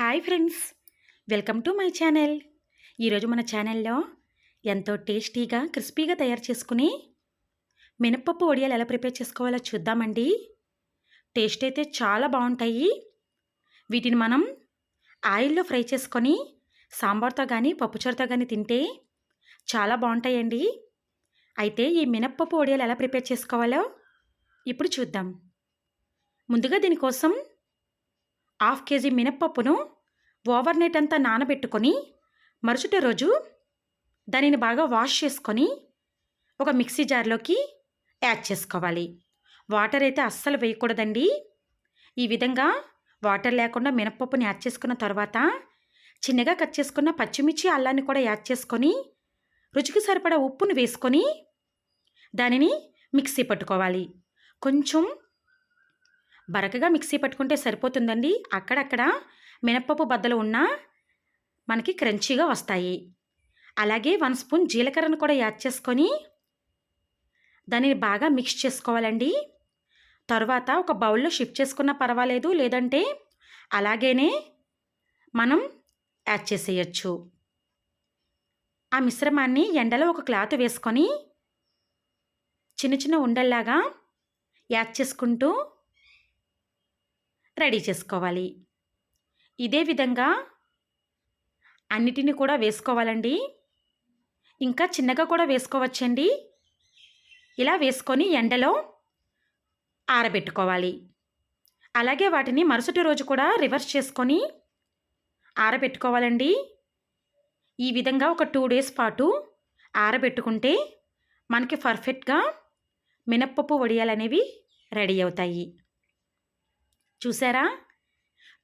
Hi friends welcome to my channel. ఈరోజు మన ఛానల్లో ఎంతో టేస్టీగా క్రిస్పీగా తయారు చేసుకుని మినప్పప్పు వడియాలు ఎలా ప్రిపేర్ చేసుకోవాలో చూద్దామండి. టేస్ట్ అయితే చాలా బాగుంటాయి. వీటిని మనం ఆయిల్లో ఫ్రై చేసుకొని సాంబార్తో కానీ పప్పుచారుతో కానీ తింటే చాలా బాగుంటాయండి. అయితే ఈ మినప్పప్పు వడియాలు ఎలా ప్రిపేర్ చేసుకోవాలో ఇప్పుడు చూద్దాం. ముందుగా దీనికోసం హాఫ్ కేజీ మినప్పప్పును ఓవర్ నైట్ అంతా నానబెట్టుకొని మరుసటి రోజు దానిని బాగా వాష్ చేసుకొని ఒక మిక్సీ జార్లోకి యాడ్ చేసుకోవాలి. వాటర్ అయితే అస్సలు వేయకూడదండి. ఈ విధంగా వాటర్ లేకుండా మినప్పప్పుని యాడ్ చేసుకున్న తర్వాత చిన్నగా కట్ చేసుకున్న పచ్చిమిర్చి అల్లాన్ని కూడా యాడ్ చేసుకొని రుచికి సరిపడా ఉప్పును వేసుకొని దానిని మిక్సీ పట్టుకోవాలి. కొంచెం బరకగా మిక్సీ పట్టుకుంటే సరిపోతుందండి. అక్కడక్కడ మినప్పప్పు బద్దలు ఉన్నా మనకి క్రంచీగా వస్తాయి. అలాగే వన్ స్పూన్ జీలకర్రను కూడా యాడ్ చేసుకొని దానిని బాగా మిక్స్ చేసుకోవాలండి. తర్వాత ఒక బౌల్లో షిఫ్ట్ చేసుకున్నా పర్వాలేదు లేదంటే అలాగేనే మనం యాడ్ చేసేయచ్చు. ఆ మిశ్రమాన్ని ఎండలో ఒక క్లాత్ వేసుకొని చిన్న చిన్న ఉండల్లాగా యాడ్ చేసుకుంటూ రెడీ చేసుకోవాలి. ఇదే విధంగా అన్నిటిని కూడా వేసుకోవాలండి. ఇంకా చిన్నగా కూడా వేసుకోవచ్చండి. ఇలా వేసుకొని ఎండలో ఆరబెట్టుకోవాలి. అలాగే వాటిని మరుసటి రోజు కూడా రివర్స్ చేసుకొని ఆరబెట్టుకోవాలండి. ఈ విధంగా ఒక టూ డేస్ పాటు ఆరబెట్టుకుంటే మనకి పర్ఫెక్ట్గా మినప్పప్పు వడియాలనేవి రెడీ అవుతాయి. చూసారా?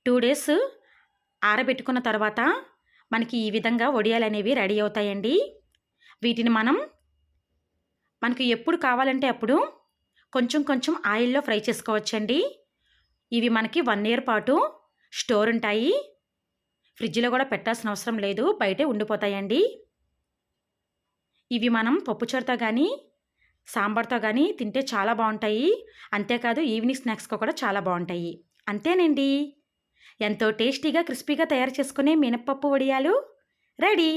టూ డేస్ ఆరబెట్టుకున్న తర్వాత మనకి ఈ విధంగా వడియాలు అనేవి రెడీ అవుతాయండి. వీటిని మనం మనకి ఎప్పుడు కావాలంటే అప్పుడు కొంచెం కొంచెం ఆయిల్లో ఫ్రై చేసుకోవచ్చండి. ఇవి మనకి వన్ ఇయర్ పాటు స్టోర్ ఉంటాయి. ఫ్రిడ్జ్లో కూడా పెట్టాల్సిన అవసరం లేదు బయటే ఉండిపోతాయండి. ఇవి మనం పప్పుచారుతో కానీ సాంబార్తో కానీ తింటే చాలా బాగుంటాయి. అంతేకాదు ఈవినింగ్ స్నాక్స్గా కూడా చాలా బాగుంటాయి. అంతేనండి. ఎంతో టేస్టీగా క్రిస్పీగా తయారు చేసుకునే మినప్పప్పు వడియాలు. రెడీ!